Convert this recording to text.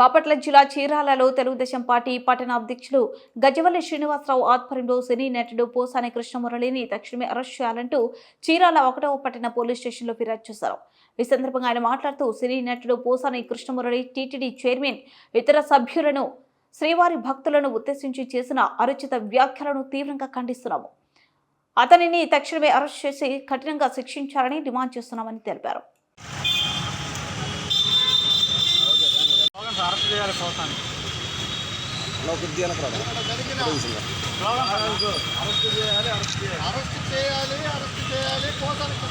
బాపట్ల జిల్లా చీరాలలో తెలుగుదేశం పార్టీ పట్టణ అధ్యక్షులు గజవల్లి శ్రీనివాసరావు ఆధ్వర్యంలో సినీ నటుడు పోసాని కృష్ణమురళిని తక్షణమే అరెస్ట్ చేయాలంటూ చీరాల ఒకటవ పట్టణ పోలీస్ స్టేషన్లో ఫిర్యాదు చేశారు. ఈ సందర్భంగా ఆయన మాట్లాడుతూ సినీ నటుడు పోసాని కృష్ణమురళి టీటీడీ చైర్మన్ ఇతర సభ్యులను శ్రీవారి భక్తులను ఉద్దేశించి చేసిన అనుచిత వ్యాఖ్యలను తీవ్రంగా ఖండిస్తున్నాము. అతనిని తక్షణమే అరెస్ట్ చేసి కఠినంగా శిక్షించాలని డిమాండ్ చేస్తున్నామని తెలిపారు. అరెస్ట్ చేయాలి పోతాను అరెస్ట్ చేయాలి అరెస్ట్ చేయాలి అరెస్ట్ చేయాలి అరెస్ట్